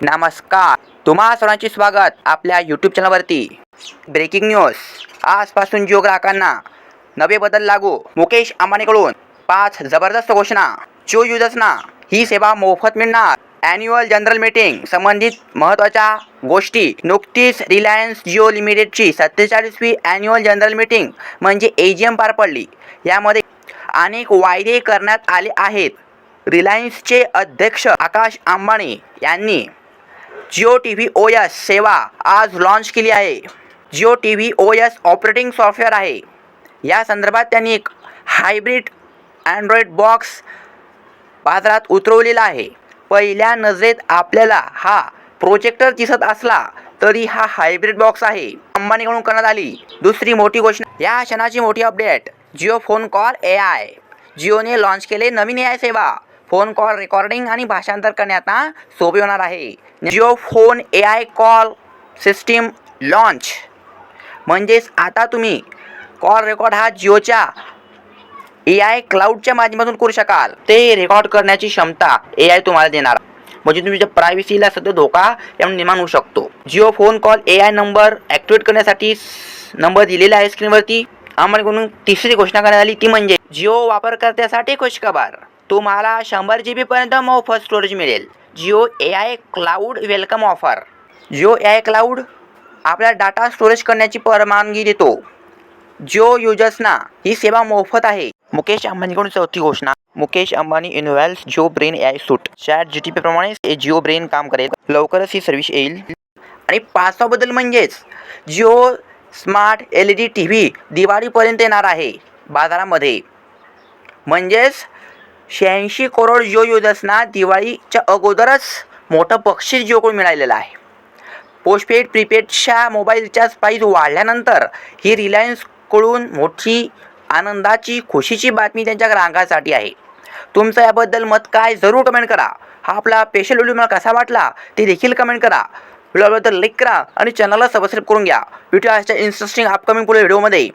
नमस्कार. तुम्हा सर्वांचे स्वागत आपल्या यूट्यूब चॅनलवरती ब्रेकिंग न्यूज आजपासून जिओ ग्राहकांना नवे बदल लागू. मुकेश अंबानीकडून पाच जबरदस्त घोषणा. जिओ युजर्सना ही सेवा मोफत मिळणार. अॅन्युअल जनरल मीटिंग संबंधित महत्त्वाच्या गोष्टी. नुकतीच रिलायन्स जिओ लिमिटेडची सत्तेचाळीसवी अॅन्युअल जनरल मीटिंग म्हणजे ए जी एम पार पडली. यामध्ये अनेक वायदे करण्यात आले आहेत. रिलायन्सचे अध्यक्ष आकाश अंबानी यांनी Jio T V O S सेवा आज लॉन्च केली आहे. Jio T V O S operating software आहे. या संदर्भात त्यांनी एक हायब्रिड अँड्रॉइड बॉक्स बाजारात उतरवलेला आहे. पहिल्या नजरेत आपल्याला हा प्रोजेक्टर दिसत असला तरी हा हायब्रिड बॉक्स आहे. अंबानीकडून करण्यात आली. दुसरी मोठी घोषणा. या क्षणाची मोठी update Jio phone call A I जिओने लॉन्च केले नवीन ए आय सेवा. फोन कॉल रेकॉर्डिंग आणि भाषांतर करणे आता सोपे होणार आहे. Jio phone A I call system launch म्हणजेच आता तुम्ही कॉल रेकॉर्ड हा जिओच्या ए आय क्लाउडच्या माध्यमातून करू शकाल. ते रेकॉर्ड करण्याची क्षमता ए आय तुम्हाला देणार. म्हणजे तुमच्या प्रायव्हसीला सध्या धोका यामुळे निर्माण होऊ शकतो. Jio phone call A I number activate करण्यासाठी नंबर दिलेला आहे स्क्रीनवरती आम्हाला तिसरी घोषणा करण्यात आली ती म्हणजे जिओ वापरकर्त्यासाठी खुशखबर. तुम्हाला शंभर जी बीपर्यंत मोफत स्टोरेज मिळेल. Jio A I cloud welcome offer Jio A I cloud आपल्या डाटा स्टोरेज करण्याची परवानगी देतो. जिओ युजर्सना ही सेवा मोफत आहे. मुकेश अंबानीकडून चौथी घोषणा. Mukesh Ambani इनोव्हेल्स Jio brain A I suite chat G T पीप्रमाणे हे जिओ ब्रेन काम करेल. लवकरच ही सर्व्हिस येईल. आणि पाचवा बदल म्हणजेच Jio smart L E D T V दिवाळीपर्यंत येणार आहे बाजारामध्ये. म्हणजेच शहाऐंशी करोड जिओ युजर्सना दिवाळीच्या अगोदरच मोठं बक्षीस जिओकडून मिळालेलं आहे? पोस्टपेड प्रीपेडच्या मोबाईल रिचार्ज वाढल्यानंतर ही रिलायन्सकडून मोठी आनंदाची खुशीची बातमी त्यांच्या ग्राहकासाठी आहे. तुमचं याबद्दल मत काय? जरूर कमेंट करा. हा आपला स्पेशल व्हिडिओ मला कसा वाटला ते देखील कमेंट करा. तर लाईक करा आणि चॅनलला सबस्क्राईब करून घ्या. व्हिडिओ अशा इंटरेस्टिंग अपकमिंग पुढील व्हिडिओमध्ये